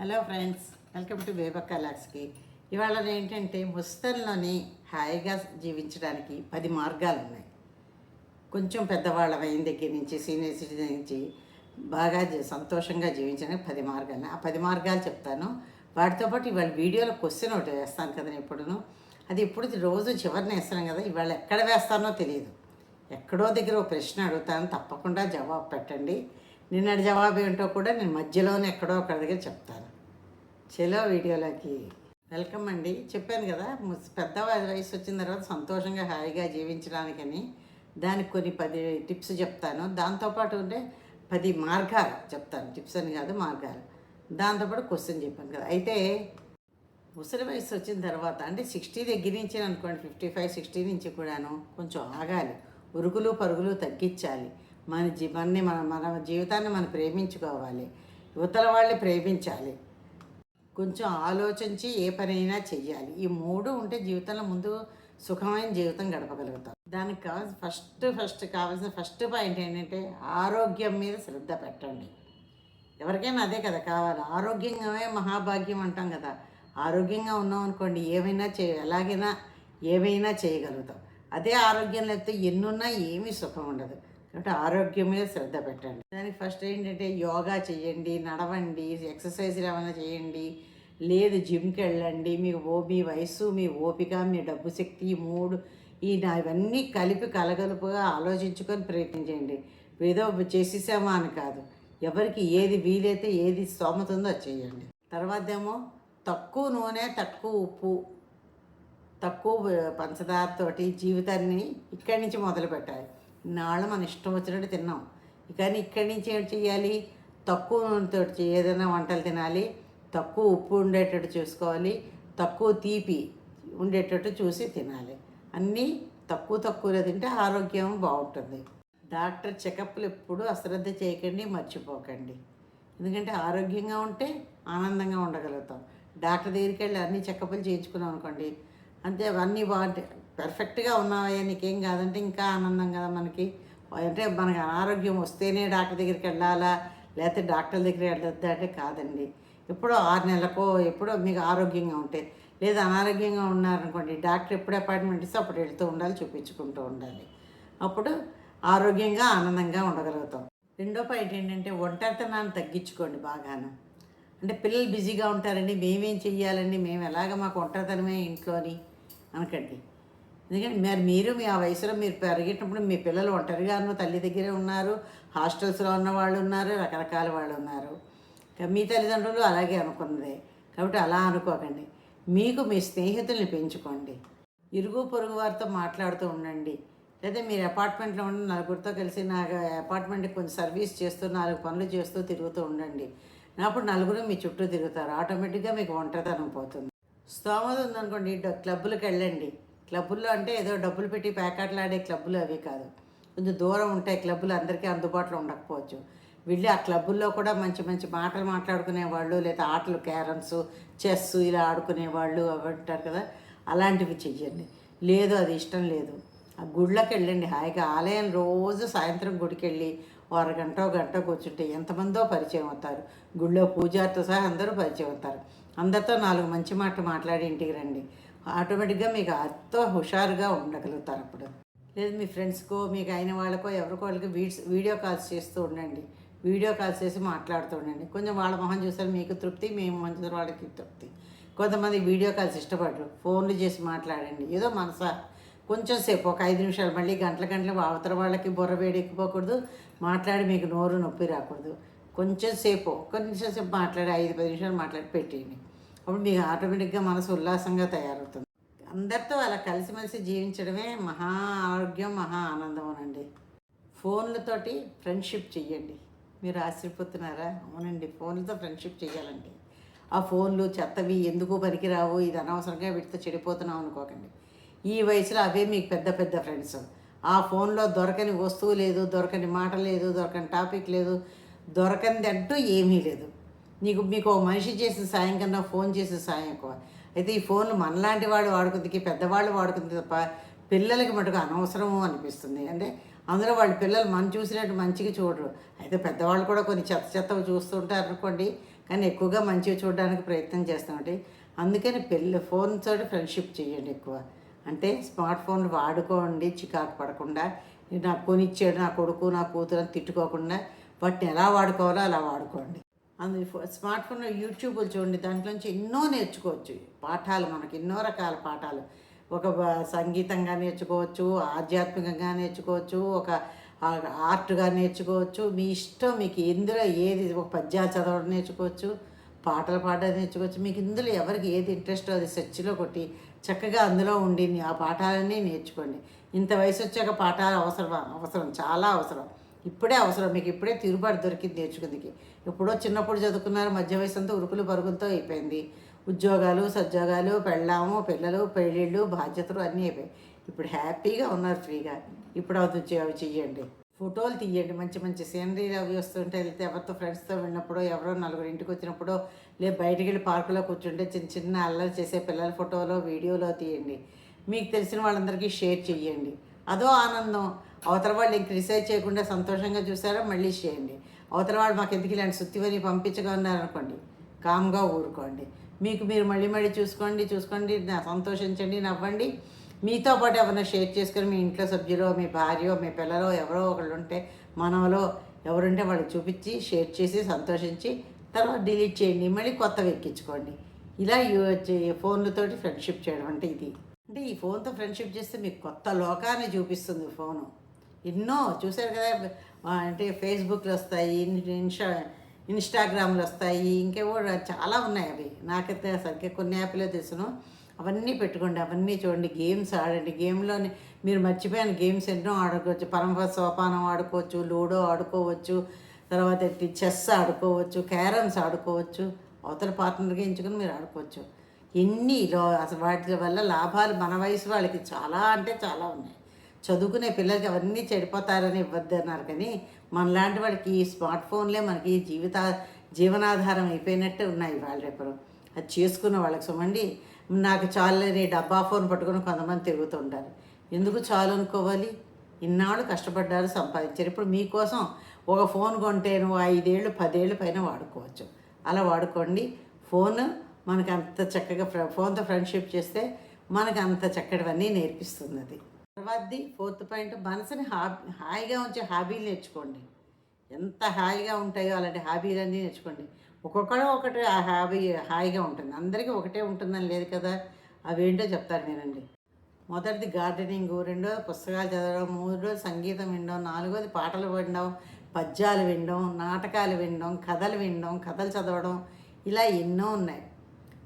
Hello friends welcome to Bebakka లాక్స్కి ఇవాళ ఏంటంటే ముస్తల్లోని హాయిగా జీవించడానికి పది మార్గాలు ఉన్నాయి కొంచెం పెద్దవాళ్ళ అయిన దగ్గర నుంచి సీనియర్ సిటిజన్ నుంచి బాగా సంతోషంగా జీవించడానికి పది మార్గాలు. ఆ పది మార్గాలు చెప్తాను. వాటితో పాటు ఇవాళ వీడియోలో క్వశ్చన్ ఒకటి వేస్తాను కదా నేను ఎప్పుడును అది ఇప్పుడు రోజు చివరిని వేస్తాను కదా ఇవాళ ఎక్కడ వేస్తానో తెలియదు ఎక్కడో దగ్గర ఒక ప్రశ్న అడుగుతాను తప్పకుండా జవాబు పెట్టండి. నిన్నటి జవాబు ఏంటో కూడా నేను మధ్యలోనే ఎక్కడో ఒక దగ్గర చెప్తాను. చెలో వీడియోలోకి వెల్కమ్ అండి. చెప్పాను కదా పెద్ద వయసు వచ్చిన తర్వాత సంతోషంగా హాయిగా జీవించడానికని దానికి కొన్ని పది టిప్స్ చెప్తాను. దాంతోపాటు ఉంటే పది మార్గాలు చెప్తాను. టిప్స్ అని కాదు మార్గాలు. దాంతోపాటు క్వశ్చన్ చెప్పాను కదా. అయితే ముసలి వయసు వచ్చిన తర్వాత అంటే సిక్స్టీ దగ్గర నుంచి అనుకోండి ఫిఫ్టీ ఫైవ్ సిక్స్టీ నుంచి కూడాను కొంచెం ఆగాలి. ఉరుగులు పరుగులు తగ్గించాలి. మన జీవాన్ని మన మన జీవితాన్ని మనం ప్రేమించుకోవాలి. యువతల వాళ్ళని ప్రేమించాలి. కొంచెం ఆలోచించి ఏ పనైనా చేయాలి ఈ మూడు ఉంటే జీవితంలో ముందు సుఖమైన జీవితం గడపగలుగుతాం. దానికి కావాల్సిన ఫస్ట్ ఫస్ట్ కావాల్సిన ఫస్ట్ పాయింట్ ఏంటంటే ఆరోగ్యం మీద శ్రద్ధ పెట్టండి. ఎవరికైనా అదే కదా కావాలి. ఆరోగ్యంగానే మహాభాగ్యం అంటాం కదా. ఆరోగ్యంగా ఉన్నాం అనుకోండి ఏమైనా చేయ ఎలాగైనా ఏమైనా చేయగలుగుతాం. అదే ఆరోగ్యం లేకపోతే ఎన్నున్నా ఏమీ సుఖం ఉండదు. కాబట్టి ఆరోగ్యం మీద శ్రద్ధ పెట్టండి. దానికి ఫస్ట్ ఏంటంటే యోగా చేయండి నడవండి ఎక్సర్సైజ్లు ఏమైనా చేయండి లేదు జిమ్కి వెళ్ళండి మీ ఓ మీ వయసు మీ ఓపిక మీ డబ్బు శక్తి మూడు ఈ ఇవన్నీ కలిపి కలగలుపుగా ఆలోచించుకొని ప్రయత్నించండి ఏదో చేసేసామా అని కాదు. ఎవరికి ఏది వీలైతే ఏది స్తోమత ఉందో అది చేయండి. తర్వాత ఏమో తక్కువ నూనె తక్కువ ఉప్పు తక్కువ పంచదారతోటి జీవితాన్ని ఇక్కడి నుంచి మొదలు పెట్టాలి నాళ్ళు మన ఇష్టం వచ్చినట్టు తిన్నాం. కానీ ఇక్కడి నుంచి ఏం చేయాలి తక్కువ నూనెతో ఏదైనా వంటలు తినాలి. తక్కువ ఉప్పు ఉండేటట్టు చూసుకోవాలి. తక్కువ తీపి ఉండేటట్టు చూసి తినాలి. అన్నీ తక్కువ తక్కువలో తింటే ఆరోగ్యం బాగుంటుంది. డాక్టర్ చెకప్లు ఎప్పుడూ అశ్రద్ధ చేయకండి మర్చిపోకండి. ఎందుకంటే ఆరోగ్యంగా ఉంటే ఆనందంగా ఉండగలుగుతాం. డాక్టర్ దగ్గరికి వెళ్ళి అన్ని చెకప్లు చేయించుకున్నాం అనుకోండి అంతే అవన్నీ బాగుంటాయి. పర్ఫెక్ట్గా ఉన్నావయ్యా నీకేం కాదంటే ఇంకా ఆనందం కదా మనకి. అంటే మనకి అనారోగ్యం వస్తేనే డాక్టర్ దగ్గరికి వెళ్ళాలా లేకపోతే డాక్టర్ దగ్గర వెళ్ళొద్దా అంటే కాదండి. ఎప్పుడో ఆరు నెలలకో ఎప్పుడో మీకు ఆరోగ్యంగా ఉంటే లేదా అనారోగ్యంగా ఉన్నారనుకోండి డాక్టర్ ఎప్పుడు అపాయింట్మెంట్ ఇస్తే అప్పుడు వెళ్తూ ఉండాలి చూపించుకుంటూ ఉండాలి. అప్పుడు ఆరోగ్యంగా ఆనందంగా ఉండగలుగుతాం. రెండో పాయింట్ ఏంటంటే ఒంటరితనాన్ని తగ్గించుకోండి బాగాను. అంటే పిల్లలు బిజీగా ఉంటారండి మేమేం చెయ్యాలండి మేము ఎలాగ మాకు ఒంటరితనమే ఇంట్లోని అనకండి. ఎందుకంటే మరి మీరు మీ ఆ వయసులో మీరు పెరిగేటప్పుడు మీ పిల్లలు ఒంటరిగాను తల్లి దగ్గరే ఉన్నారు హాస్టల్స్లో ఉన్న వాళ్ళు ఉన్నారు రకరకాల వాళ్ళు ఉన్నారు. మీ తల్లిదండ్రులు అలాగే అనుకున్నదే. కాబట్టి అలా అనుకోకండి. మీకు మీ స్నేహితుల్ని పెంచుకోండి. ఇరుగు పొరుగు వారితో మాట్లాడుతూ ఉండండి. లేదా మీరు అపార్ట్మెంట్లో ఉండి నలుగురితో కలిసి నా అపార్ట్మెంట్కి కొంచెం సర్వీస్ చేస్తూ నాలుగు పనులు చేస్తూ తిరుగుతూ ఉండండి. అప్పుడు నలుగురు మీ చుట్టూ తిరుగుతారు. ఆటోమేటిక్గా మీకు ఒంటరితనం పోతుంది. స్తోమత ఉందనుకోండి క్లబ్బులకు వెళ్ళండి క్లబ్బుల్లో అంటే ఏదో డబ్బులు పెట్టి ప్యాకెట్లు క్లబ్బులు అవి కాదు. కొంచెం దూరం ఉంటాయి క్లబ్బులు అందరికీ అందుబాటులో ఉండకపోవచ్చు. వెళ్ళి ఆ క్లబ్బుల్లో కూడా మంచి మంచి మాటలు మాట్లాడుకునే వాళ్ళు లేదా ఆటలు క్యారమ్స్ చెస్ ఇలా ఆడుకునే వాళ్ళు అవి ఉంటారు కదా అలాంటివి చెయ్యండి. లేదు అది ఇష్టం లేదు. ఆ గుళ్ళకి వెళ్ళండి. హాయిగా ఆలయం రోజు సాయంత్రం గుడికి వెళ్ళి అరగంట గంట కూర్చుంటే ఎంతమందో పరిచయం అవుతారు. గుళ్ళో పూజారితో సహా అందరూ పరిచయం అవుతారు. అందరితో నాలుగు మంచి మాటలు మాట్లాడి ఇంటికి రండి. ఆటోమేటిక్గా మీకు ఎంతో హుషారుగా ఉండగలుగుతారు అప్పుడు. లేదు మీ ఫ్రెండ్స్కో మీకు అయిన వాళ్ళకో ఎవరికో వాళ్ళకి వీడ్స్ వీడియో కాల్స్ చేస్తూ ఉండండి. వీడియో కాల్స్ చేసి మాట్లాడుతూ ఉండండి. కొంచెం వాళ్ళ మొహం చూసారు మీకు తృప్తి మేము మంచి వాళ్ళకి తృప్తి. కొంతమంది వీడియో కాల్స్ ఇష్టపడరు. ఫోన్లు చేసి మాట్లాడండి. ఏదో మనసా కొంచెం సేపు ఒక ఐదు నిమిషాలు మళ్ళీ గంటల గంటలు అవతల వాళ్ళకి బుర్ర వేడి ఎక్కిపోకూడదు మాట్లాడి మీకు నోరు నొప్పి రాకూడదు. కొంచెం సేపు ఒక్క నిమిషం సేపు మాట్లాడి ఐదు పది నిమిషాలు మాట్లాడి పెట్టేయండి. అప్పుడు మీకు ఆటోమేటిక్గా మనసు ఉల్లాసంగా తయారవుతుంది. అందరితో అలా కలిసిమెలిసి జీవించడమే మహా ఆరోగ్యం మహా ఆనందం అనండి ఫోన్లతోటి ఫ్రెండ్షిప్ చెయ్యండి. మీరు ఆశ్చర్యపోతున్నారా? అవునండి ఫోన్లతో ఫ్రెండ్షిప్ చేయాలండి ఆ ఫోన్లు చెత్తవి ఎందుకు పనికిరావు? ఇది అనవసరంగా వీటితో చెడిపోతున్నాం అనుకోకండి. ఈ వయసులో అవే మీకు పెద్ద పెద్ద ఫ్రెండ్స్. ఆ ఫోన్లో దొరకని వస్తువు లేదు దొరకని మాట లేదు దొరకని టాపిక్ లేదు దొరకనిది అంటూ ఏమీ లేదు. నీకు మీకు ఓ మనిషి చేసిన సాయం కన్నా ఫోన్ చేసిన సాయం ఎక్కువ. అయితే ఈ ఫోన్లు మనలాంటి వాళ్ళు వాడుకుందికి పెద్దవాళ్ళు వాడుకుంది తప్ప పిల్లలకి మటుకు అనవసరము అనిపిస్తుంది. అంటే అందులో వాళ్ళ పిల్లలు మనం చూసినట్టు మంచిగా చూడరు. అయితే పెద్దవాళ్ళు కూడా కొన్ని చెత్త చెత్తవి చూస్తుంటారు అనుకోండి కానీ ఎక్కువగా మంచిగా చూడడానికి ప్రయత్నం చేస్తామండి. అందుకని పెళ్ళి ఫోన్ తోటి ఫ్రెండ్షిప్ చేయండి ఎక్కువ. అంటే స్మార్ట్ ఫోన్లు వాడుకోండి చికాకు పడకుండా. నాకు కొనిచ్చాడు నా కొడుకు నా కూతురు అని తిట్టుకోకుండా వాటిని ఎలా వాడుకోవాలో అలా వాడుకోండి. అందు స్మార్ట్ ఫోన్లో యూట్యూబ్లు చూడండి దాంట్లోంచి ఎన్నో నేర్చుకోవచ్చు. పాఠాలు మనకి ఎన్నో రకాల పాఠాలు. ఒక సంగీతంగా నేర్చుకోవచ్చు ఆధ్యాత్మికంగా నేర్చుకోవచ్చు ఒక ఆర్ట్గా నేర్చుకోవచ్చు. మీ ఇష్టం మీకు ఎందులో ఏది ఒక పద్యాలు చదవడం నేర్చుకోవచ్చు పాటలు పాడడం నేర్చుకోవచ్చు. మీకు ఇందులో ఎవరికి ఏది ఇంట్రెస్ట్ అది సెర్చ్లో కొట్టి చక్కగా అందులో ఉండి ఆ పాఠాలన్నీ నేర్చుకోండి. ఇంత వయసు వచ్చాక పాఠాలు అవసరం అవసరం చాలా అవసరం. ఇప్పుడే అవసరం. మీకు ఇప్పుడే తిరుగుబాటు దొరికింది నేర్చుకుందికి. ఎప్పుడో చిన్నప్పుడు చదువుకున్నారు మధ్య వయసు అంతా ఉరుకులు పరుగులతో అయిపోయింది. ఉద్యోగాలు సద్యోగాలు పెళ్ళాము పిల్లలు పెళ్ళిళ్ళు బాధ్యతలు అన్నీ అయిపోయాయి. ఇప్పుడు హ్యాపీగా ఉన్నారు ఫ్రీగా. ఇప్పుడు అవి అవి చెయ్యండి. ఫోటోలు తీయండి. మంచి మంచి సీనరీలు అవి వస్తుంటే వెళ్తే ఎవరితో ఫ్రెండ్స్తో వెళ్ళినప్పుడో ఎవరో నలుగురు ఇంటికి వచ్చినప్పుడో లేదు బయటికి వెళ్ళి పార్కులో కూర్చుంటే చిన్న చిన్న అల్లరి చేసే పిల్లల ఫోటోలో వీడియోలో తీయండి. మీకు తెలిసిన వాళ్ళందరికీ షేర్ చేయండి అదో ఆనందం. అవతల వాళ్ళు ఇంక రిసైజ్ చేయకుండా సంతోషంగా చూసారో? మళ్ళీ చేయండి. అవతల వాళ్ళు మాకు ఎందుకు ఇలాంటి సుత్తివని పంపించగా ఉన్నారనుకోండి కామ్గా ఊరుకోండి. మీకు మీరు మళ్ళీ మళ్ళీ చూసుకోండి చూసుకోండి నా- సంతోషించండి నవ్వండి. మీతో పాటు ఎవరైనా షేర్ చేసుకొని మీ ఇంట్లో సభ్యులో మీ భార్యో మీ పిల్లలో ఎవరో ఒకళ్ళు ఉంటే మనవలో ఎవరుంటే వాళ్ళు చూపించి షేర్ చేసి సంతోషించి తర్వాత డిలీట్ చేయండి. మళ్ళీ కొత్తవి ఎక్కించుకోండి. ఇలా చే- ఫోన్లతోటి ఫ్రెండ్షిప్ చేయడం అంటే ఇది. అంటే ఈ ఫోన్తో ఫ్రెండ్షిప్ చేస్తే మీకు కొత్త లోకాన్ని చూపిస్తుంది ఫోను. ఎన్నో చూశారు కదా అంటే ఫేస్బుక్లు వస్తాయి ఇన్స్టా ఇన్స్టాగ్రామ్లు వస్తాయి ఇంకేవో చాలా ఉన్నాయి అవి. నాకైతే సరిగ్గా కొన్ని యాప్లే తెలుసును. అవన్నీ పెట్టుకోండి అవన్నీ చూడండి. గేమ్స్ ఆడండి. గేమ్లోని మీరు మర్చిపోయిన గేమ్స్ ఎన్నో ఆడుకోవచ్చు. పరంపర సోపానం ఆడుకోవచ్చు లూడో ఆడుకోవచ్చు తర్వాత చెస్ ఆడుకోవచ్చు క్యారమ్స్ ఆడుకోవచ్చు. అవతల పార్ట్నర్గా ఎంచుకుని మీరు ఆడుకోవచ్చు. ఎన్ని లో అసలు వాటి వల్ల లాభాలు మన వయసు వాళ్ళకి చాలా అంటే చాలా ఉన్నాయి. చదువుకునే పిల్లలకి అవన్నీ చెడిపోతారని ఇవ్వద్దు అన్నారు కానీ మనలాంటి వాడికి ఈ స్మార్ట్ ఫోన్లే మనకి జీవిత జీవనాధారం అయిపోయినట్టే ఉన్నాయి వాళ్ళ రేపు. అది చేసుకున్న వాళ్ళకి సుమండి నాకు చాలని డబ్బా ఫోన్ పట్టుకొని కొంతమంది తిరుగుతుంటారు. ఎందుకు చాలు అనుకోవాలి? ఇన్నాళ్ళు కష్టపడ్డారు సంపాదించారు. ఇప్పుడు మీకోసం ఒక ఫోన్ కొంటే నువ్వు ఐదేళ్ళు పదేళ్ళు పైన వాడుకోవచ్చు. అలా వాడుకోండి. ఫోన్ మనకు అంత చక్కగా ఫ్ర- ఫోన్తో ఫ్రెండ్షిప్ చేస్తే మనకు అంత చక్కటివన్నీ నేర్పిస్తుంది అది. తర్వాతది ఫోర్త్ పాయింట్ మనసుని హాబీ హాయిగా ఉంచే హాబీలు నేర్చుకోండి. ఎంత హాయిగా ఉంటాయో అలాంటి హాబీలన్నీ నేర్చుకోండి. ఒక్కొక్కడో ఒకటి ఆ హాబీ హాయిగా ఉంటుంది. అందరికీ ఒకటే ఉంటుందని లేదు కదా? అవేంటో చెప్తాను నేనండి మొదటిది గార్డెనింగ్ రెండోది పుస్తకాలు చదవడం మూడోది సంగీతం వినడం నాలుగోది పాటలు వినడం పద్యాలు వినడం నాటకాలు వినడం కథలు వినడం కథలు చదవడం ఇలా ఎన్నో ఉన్నాయి.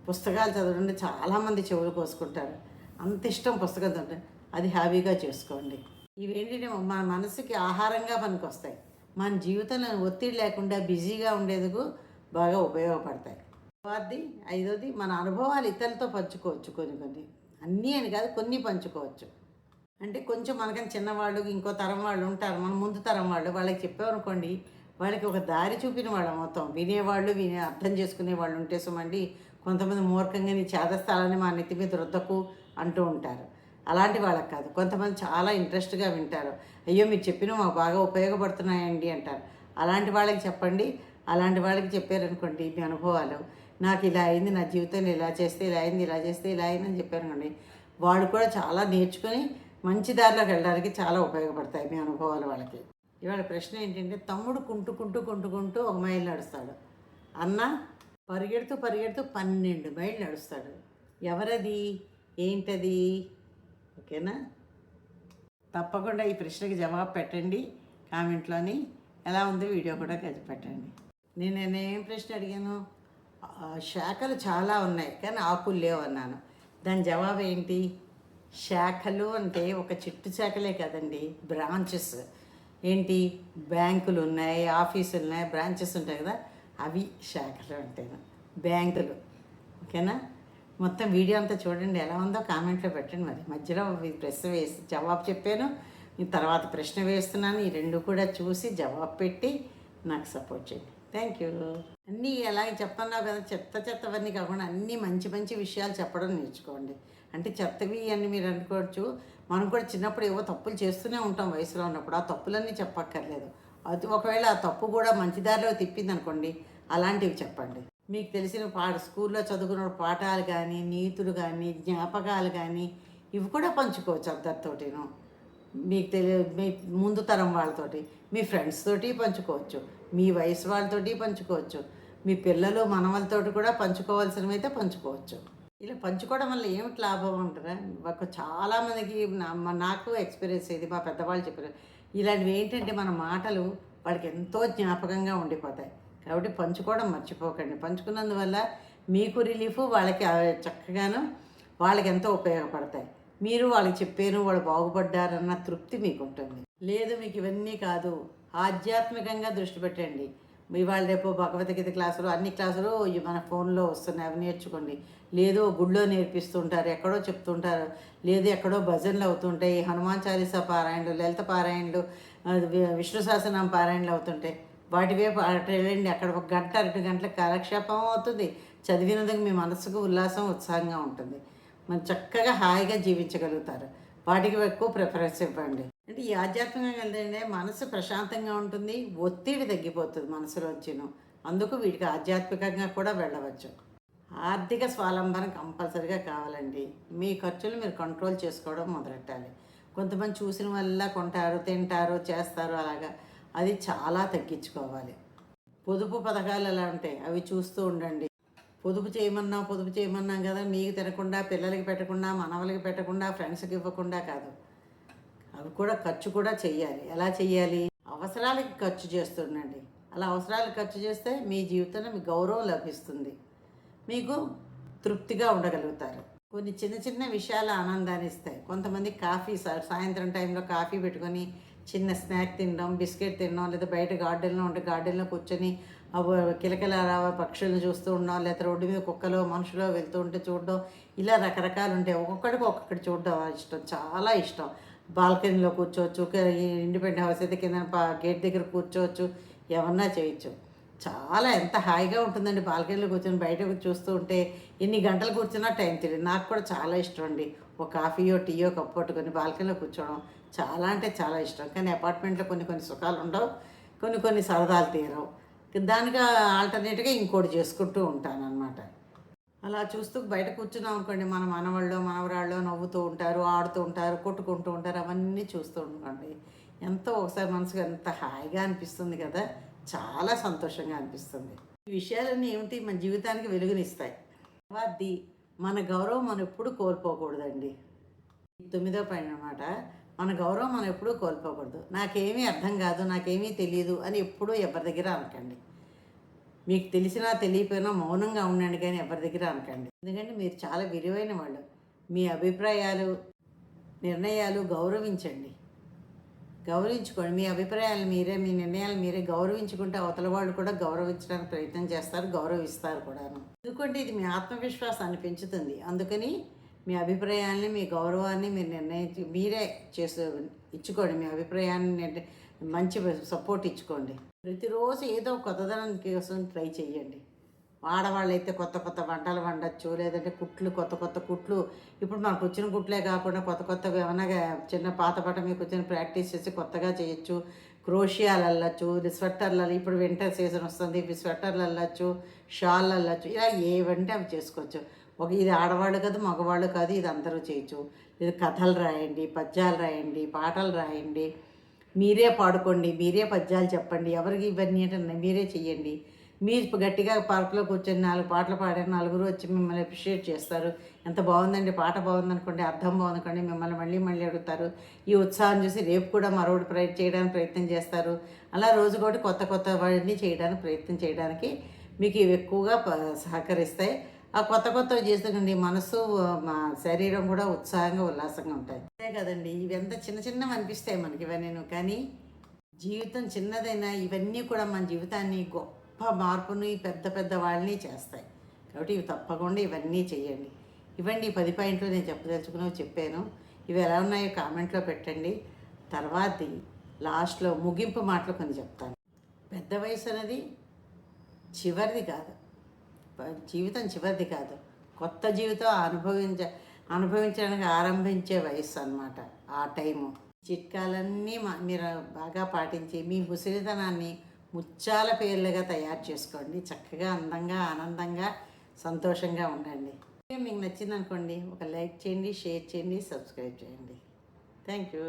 పుస్తకాలు చదవడం చాలామంది చెవులు కోసుకుంటారు. అంత ఇష్టం పుస్తకం చదవడం అది హ్యాపీగా చేసుకోండి. ఇవేంటంటే మన మనసుకి ఆహారంగా పనికొస్తాయి. వస్తాయి మన జీవితంలో ఒత్తిడి లేకుండా బిజీగా ఉండేందుకు బాగా ఉపయోగపడతాయి. తర్వాతది ఐదోది మన అనుభవాలు ఇతరులతో పంచుకోవచ్చు కొన్ని కొన్ని. అన్నీ అని కాదు కొన్ని పంచుకోవచ్చు. అంటే కొంచెం మనకని చిన్నవాళ్ళు ఇంకో తరం వాళ్ళు ఉంటారు. మన ముందు తరం వాళ్ళు వాళ్ళకి చెప్పామనుకోండి వాళ్ళకి ఒక దారి చూపిన వాళ్ళం మొత్తం వినేవాళ్ళు వినే అర్థం చేసుకునే వాళ్ళు ఉంటే సుమండి కొంతమంది మూర్ఖంగా నీ చేదస్థాలని మా నెత్తి మీద రుద్దకు అంటూ ఉంటారు. అలాంటి వాళ్ళకి కాదు. కొంతమంది చాలా ఇంట్రెస్ట్గా వింటారు. అయ్యో మీరు చెప్పినా మాకు బాగా ఉపయోగపడుతున్నాయండి అంటారు. అలాంటి వాళ్ళకి చెప్పండి. అలాంటి వాళ్ళకి చెప్పారనుకోండి మీ అనుభవాలు. నాకు ఇలా అయింది నా జీవితంలో ఇలా చేస్తే ఇలా అయింది ఇలా చేస్తే ఇలా అయిందని చెప్పారనుకోండి వాళ్ళు కూడా చాలా నేర్చుకొని మంచి దారిలోకి వెళ్ళడానికి చాలా ఉపయోగపడతాయి మీ అనుభవాలు వాళ్ళకి. ఇవాళ ప్రశ్న ఏంటంటే తమ్ముడు కుంటుకుంటూ కుంటుకుంటూ ఒక మైలు నడుస్తాడు. అన్న పరిగెడుతూ పరిగెడుతూ పన్నెండు మైళ్ళు నడుస్తాడు. ఎవరది? ఏంటది? ఓకేనా? తప్పకుండా ఈ ప్రశ్నకి జవాబు పెట్టండి కామెంట్లోని ఎలా ఉందో వీడియో కూడా పెట్టండి. నేను నేనేం ప్రశ్న అడిగాను? శాఖలు చాలా ఉన్నాయి కానీ ఆకులు లేవు అన్నాను. దాని జవాబు ఏంటి? శాఖలు అంటే ఒక చిట్టు శాఖలే కదండి బ్రాంచెస్. ఏంటి? బ్యాంకులు ఉన్నాయి ఆఫీసులు ఉన్నాయి బ్రాంచెస్ ఉంటాయి కదా అవి శాఖలు అంటేను బ్యాంకులు. ఓకేనా? మొత్తం వీడియో అంతా చూడండి ఎలా ఉందో కామెంట్లో పెట్టండి మరి. మధ్యలో ఈ ప్రశ్న వేసి జవాబు చెప్పాను. తర్వాత ప్రశ్న వేస్తున్నాను. ఈ రెండు కూడా చూసి జవాబు పెట్టి నాకు సపోర్ట్ చేయండి. థ్యాంక్ యూ అన్నీ ఎలా చెప్తున్నావు కదా చెత్త చెత్తవన్నీ కాకుండా అన్నీ మంచి మంచి విషయాలు చెప్పడం నేర్చుకోండి. అంటే చెత్తవి అని మీరు అనుకోవచ్చు. మనం కూడా చిన్నప్పుడు ఏవో తప్పులు చేస్తూనే ఉంటాం వయసులో ఉన్నప్పుడు. ఆ తప్పులన్నీ చెప్పక్కర్లేదు. అది ఒకవేళ ఆ తప్పు కూడా మంచి దారిలో తిప్పింది అనుకోండి అలాంటివి చెప్పండి. మీకు తెలిసిన పాట స్కూల్లో చదువుకున్న పాఠాలు కానీ నీతులు కానీ జ్ఞాపకాలు కానీ ఇవి కూడా పంచుకోవచ్చు అందరితోటిను మీకు తెలియ మీ ముందు తరం వాళ్ళతోటి మీ ఫ్రెండ్స్ తోటి పంచుకోవచ్చు మీ వయసు వాళ్ళతోటి పంచుకోవచ్చు మీ పిల్లలు మనవలతోటి కూడా పంచుకోవాల్సినవి అయితే పంచుకోవచ్చు. ఇలా పంచుకోవడం వల్ల ఏమిటి లాభం అంటారా? ఒక చాలామందికి నాకు ఎక్స్పీరియన్స్ అయింది మా పెద్దవాళ్ళు చెప్పారు. ఇలాంటివి ఏంటంటే మన మాటలు వాళ్ళకి ఎంతో జ్ఞాపకంగా ఉండిపోతాయి. కాబట్టి పంచుకోవడం మర్చిపోకండి. పంచుకున్నందువల్ల మీకు రిలీఫ్ వాళ్ళకి చక్కగాను వాళ్ళకి ఎంతో ఉపయోగపడతాయి. మీరు వాళ్ళకి చెప్పారు వాళ్ళు బాగుపడ్డారన్న తృప్తి మీకు ఉంటుంది లేదు మీకు ఇవన్నీ కాదు. ఆధ్యాత్మికంగా దృష్టి పెట్టండి. ఇవాళ రేపు భగవద్గీత క్లాసులు అన్ని క్లాసులు మన ఫోన్లో వస్తున్నాయి. అవి నేర్చుకోండి. లేదు గుళ్ళో నేర్పిస్తుంటారు ఎక్కడో చెప్తుంటారు. లేదు ఎక్కడో భజనలు అవుతుంటాయి. హనుమాన్ చాలీసా పారాయణలు లలిత పారాయణలు విష్ణు సహస్రనామ పారాయణలు అవుతుంటాయి. వాటి వైపు అటు వెళ్ళండి అక్కడ ఒక గంట రెండు గంటల కాలక్షేపం అవుతుంది. చదివినందుకు మీ మనసుకు ఉల్లాసం ఉత్సాహంగా ఉంటుంది. మనం చక్కగా హాయిగా జీవించగలుగుతారు. వాటికి ఎక్కువ ప్రిఫరెన్స్ ఇవ్వండి. అంటే ఈ ఆధ్యాత్మికంగా వెళ్తుంటే మనసు ప్రశాంతంగా ఉంటుంది ఒత్తిడి తగ్గిపోతుంది మనసులోంచిను. అందుకు వీటికి ఆధ్యాత్మికంగా కూడా వెళ్ళవచ్చు. ఆర్థిక స్వాలంబన కంపల్సరిగా కావాలండి. మీ ఖర్చులు మీరు కంట్రోల్ చేసుకోవడం మొదలెట్టాలి. కొంతమంది చూసిన వల్ల కొంటారు తింటారు చేస్తారు అలాగా. అది చాలా తగ్గించుకోవాలి. పొదుపు పథకాలు ఎలా ఉంటాయి అవి చూస్తూ ఉండండి. పొదుపు చేయమన్నా పొదుపు చేయమన్నాం కదా మీకు తినకుండా పిల్లలకి పెట్టకుండా మనవలకి పెట్టకుండా ఫ్రెండ్స్కి ఇవ్వకుండా కాదు. అవి కూడా ఖర్చు కూడా చెయ్యాలి. ఎలా చెయ్యాలి? అవసరాలకి ఖర్చు చేస్తుండండి. అలా అవసరాలకు ఖర్చు చేస్తే మీ జీవితంలో మీ గౌరవం లభిస్తుంది. మీకు తృప్తిగా ఉండగలుగుతారు. కొన్ని చిన్న చిన్న విషయాలు ఆనందాన్ని ఇస్తాయి. కొంతమంది కాఫీ సాయంత్రం టైంలో కాఫీ పెట్టుకొని చిన్న స్నాక్ తినడం బిస్కెట్ తినడం లేదా బయట గార్డెన్లో ఉంటే గార్డెన్లో కూర్చొని కిలకల కిలకిల పక్షులను చూస్తూ ఉండడం లేదా రోడ్డు మీద కుక్కలో మనుషులో వెళ్తూ ఉంటే చూడడం ఇలా రకరకాలు ఉంటాయి. ఒక్కొక్కడికి ఒక్కొక్కటి చూడడం ఇష్టం. చాలా ఇష్టం. బాల్కనీలో కూర్చోవచ్చు ఇండిపెండెంట్ హౌస్ అయితే కింద గేట్ దగ్గర కూర్చోవచ్చు ఏమన్నా చేయొచ్చు. చాలా ఎంత హాయిగా ఉంటుందండి బాల్కనీలో కూర్చొని బయటకు చూస్తూ ఉంటే. ఎన్ని గంటలు కూర్చున్నా టైం తెలియదు నాకు కూడా చాలా ఇష్టం అండి. ఒక కాఫీయో టీయో కప్పు పట్టుకొని బాల్కనీలో కూర్చోవడం. చాలా అంటే చాలా ఇష్టం. కానీ అపార్ట్మెంట్లో కొన్ని కొన్ని సుఖాలు ఉండవు. కొన్ని కొన్ని సరదాలు తీరవు. దానికి ఆల్టర్నేట్గా ఇంకోటి చేసుకుంటూ ఉంటాను అనమాట అలా చూస్తూ బయట కూర్చున్నాం అనుకోండి మన మనవాళ్ళు మనవరాళ్ళు నవ్వుతూ ఉంటారు ఆడుతూ ఉంటారు కొట్టుకుంటూ ఉంటారు అవన్నీ చూస్తూ ఉండండి ఎంతో ఒకసారి మనసుకు ఎంత హాయిగా అనిపిస్తుంది కదా చాలా సంతోషంగా అనిపిస్తుంది. ఈ విషయాలన్నీ ఏమిటి మన జీవితానికి వెలుగునిస్తాయి. తర్వాతది మన గౌరవం మనం ఎప్పుడు కోల్పోకూడదండి. తొమ్మిదో పైన అనమాట మన గౌరవం మనం ఎప్పుడూ కోల్పోకూడదు. నాకేమీ అర్థం కాదు నాకేమీ తెలియదు అని ఎప్పుడూ ఎవరి దగ్గర అనకండి. మీకు తెలిసినా తెలియకపోయినా మౌనంగా ఉండండి కానీ ఎవరి దగ్గర అనకండి. ఎందుకంటే మీరు చాలా విలువైన వాళ్ళు. మీ అభిప్రాయాలు నిర్ణయాలు గౌరవించండి. గౌరవించుకోండి. మీ అభిప్రాయాలు మీరే మీ నిర్ణయాలు మీరే గౌరవించుకుంటే అవతల వాళ్ళు కూడా గౌరవించడానికి ప్రయత్నం చేస్తారు గౌరవిస్తారు కూడాను. ఎందుకంటే ఇది మీ ఆత్మవిశ్వాసాన్ని పెంచుతుంది. అందుకని మీ అభిప్రాయాన్ని మీ గౌరవాన్ని మీరు నిర్ణయించి మీరే చేసు ఇచ్చుకోండి మీ అభిప్రాయాన్ని మంచి సపోర్ట్ ఇచ్చుకోండి. ప్రతిరోజు ఏదో కొత్తదనం కోసం ట్రై చేయండి ఆడవాళ్ళైతే కొత్త కొత్త వంటలు వండొచ్చు లేదంటే కుట్లు కొత్త కొత్త కుట్లు. ఇప్పుడు మనకు వచ్చిన కుట్లే కాకుండా కొత్త కొత్త ఏమైనా చిన్న పాత పట మీకు వచ్చిన ప్రాక్టీస్ చేసి కొత్తగా చేయొచ్చు. క్రోషియాలు అల్లచ్చు స్వెట్టర్లు ఇప్పుడు వింటర్ సీజన్ వస్తుంది ఇవి స్వెటర్లు అల్లచ్చు షాల్ అల్లచ్చు ఇలా ఏవంటే అవి చేసుకోవచ్చు. ఒక ఇది ఆడవాళ్ళు కాదు మగవాళ్ళు కాదు ఇది అందరూ చేయొచ్చు. ఇది కథలు రాయండి పద్యాలు రాయండి పాటలు రాయండి. మీరే పాడుకోండి మీరే పద్యాలు చెప్పండి. ఎవరికి ఇవన్నీ అంటే మీరే చెయ్యండి. మీరు గట్టిగా పార్కులో కూర్చొని నాలుగు పాటలు పాడారు నలుగురు వచ్చి మిమ్మల్ని అప్రిషియేట్ చేస్తారు. ఎంత బాగుందండి పాట బాగుందనుకోండి అర్థం బాగుందనుకోండి మిమ్మల్ని మళ్ళీ మళ్ళీ అడుగుతారు. ఈ ఉత్సాహం చూసి రేపు కూడా మరొకటి ప్రయ చేయడానికి ప్రయత్నం చేస్తారు. అలా రోజు కూడా కొత్త కొత్త వాడిని చేయడానికి ప్రయత్నం చేయడానికి మీకు ఇవి ఎక్కువగా సహకరిస్తాయి. ఆ కొత్త కొత్తవి చేస్తుండీ మనసు మా శరీరం కూడా ఉత్సాహంగా ఉల్లాసంగా ఉంటాయి. అంతే కదండి. ఇవి ఎంత చిన్న చిన్నవి అనిపిస్తాయి మనకి ఇవన్నీ కానీ జీవితం చిన్నదైనా ఇవన్నీ కూడా మన జీవితాన్ని గొప్ప మార్పుని పెద్ద పెద్ద వాళ్ళని చేస్తాయి. కాబట్టి ఇవి తప్పకుండా ఇవన్నీ చేయండి. ఇవ్వండి పది పాయింట్లు నేను చెప్పదలుచుకున్నావు చెప్పాను. ఇవి ఎలా ఉన్నాయో కామెంట్లో పెట్టండి. తర్వాతది లాస్ట్లో ముగింపు మాటలు కొన్ని చెప్తాను. పెద్ద వయసు అనేది చివరిది కాదు. జీవితం చివరిది కాదు. కొత్త జీవితం అనుభవించ అనుభవించడానికి ఆరంభించే వయస్సు అనమాట ఆ టైము. చిట్కాలన్నీ మా- మీరు బాగా పాటించి మీ ముసలితనాన్ని ముత్యాల పేర్లుగా తయారు చేసుకోండి. చక్కగా అందంగా ఆనందంగా సంతోషంగా ఉండండి. మీకు నచ్చింది అనుకోండి ఒక లైక్ చేయండి షేర్ చేయండి సబ్స్క్రైబ్ చేయండి. Thank you.